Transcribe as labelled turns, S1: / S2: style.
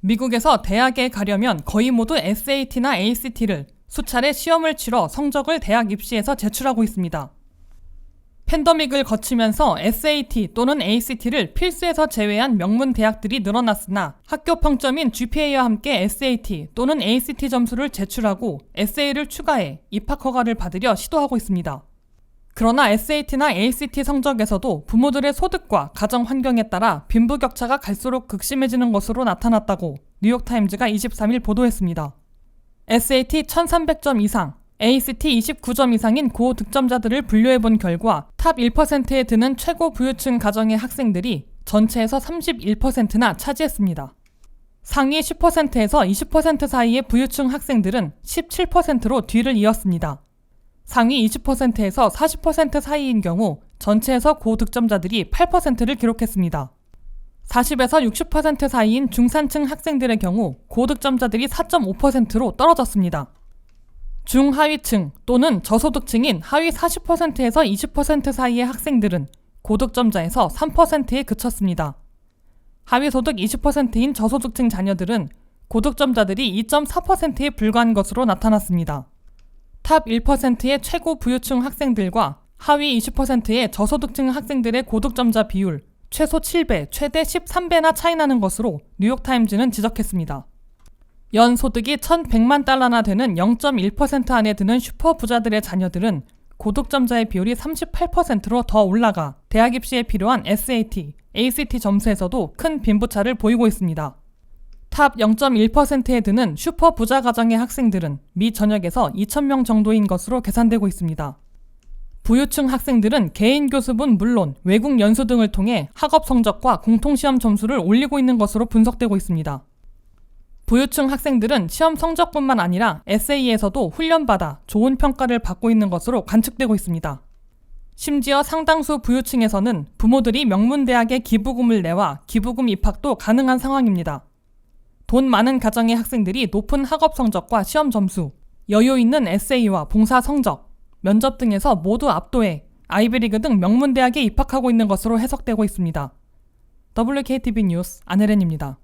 S1: 미국에서 대학에 가려면 거의 모두 SAT나 ACT를 수차례 시험을 치러 성적을 대학 입시에서 제출하고 있습니다. 팬더믹을 거치면서 SAT 또는 ACT를 필수에서 제외한 명문 대학들이 늘어났으나 학교 평점인 GPA와 함께 SAT 또는 ACT 점수를 제출하고 SA를 추가해 입학 허가를 받으려 시도하고 있습니다. 그러나 SAT나 ACT 성적에서도 부모들의 소득과 가정 환경에 따라 빈부격차가 갈수록 극심해지는 것으로 나타났다고 뉴욕타임즈가 23일 보도했습니다. SAT 1300점 이상, ACT 29점 이상인 고득점자들을 분류해본 결과 탑 1%에 드는 최고 부유층 가정의 학생들이 전체에서 31%나 차지했습니다. 상위 10%에서 20% 사이의 부유층 학생들은 17%로 뒤를 이었습니다. 상위 20%에서 40% 사이인 경우 전체에서 고득점자들이 8%를 기록했습니다. 40에서 60% 사이인 중산층 학생들의 경우 고득점자들이 4.5%로 떨어졌습니다. 중하위층 또는 저소득층인 하위 40%에서 20% 사이의 학생들은 고득점자에서 3%에 그쳤습니다. 하위 소득 20%인 저소득층 자녀들은 고득점자들이 2.4%에 불과한 것으로 나타났습니다. 탑 1%의 최고 부유층 학생들과 하위 20%의 저소득층 학생들의 고득점자 비율 최소 7배, 최대 13배나 차이 나는 것으로 뉴욕타임즈는 지적했습니다. 연 소득이 1,100만 달러나 되는 0.1% 안에 드는 슈퍼 부자들의 자녀들은 고득점자의 비율이 38%로 더 올라가 대학 입시에 필요한 SAT, ACT 점수에서도 큰 빈부차를 보이고 있습니다. 탑 0.1%에 드는 슈퍼 부자 가정의 학생들은 미 전역에서 2,000명 정도인 것으로 계산되고 있습니다. 부유층 학생들은 개인 교습은 물론 외국 연수 등을 통해 학업 성적과 공통시험 점수를 올리고 있는 것으로 분석되고 있습니다. 부유층 학생들은 시험 성적뿐만 아니라 에세이에서도 훈련받아 좋은 평가를 받고 있는 것으로 관측되고 있습니다. 심지어 상당수 부유층에서는 부모들이 명문대학에 기부금을 내와 기부금 입학도 가능한 상황입니다. 돈 많은 가정의 학생들이 높은 학업 성적과 시험 점수, 여유 있는 에세이와 봉사 성적, 면접 등에서 모두 압도해 아이비리그 등 명문 대학에 입학하고 있는 것으로 해석되고 있습니다. WKTV 뉴스 안혜렌입니다.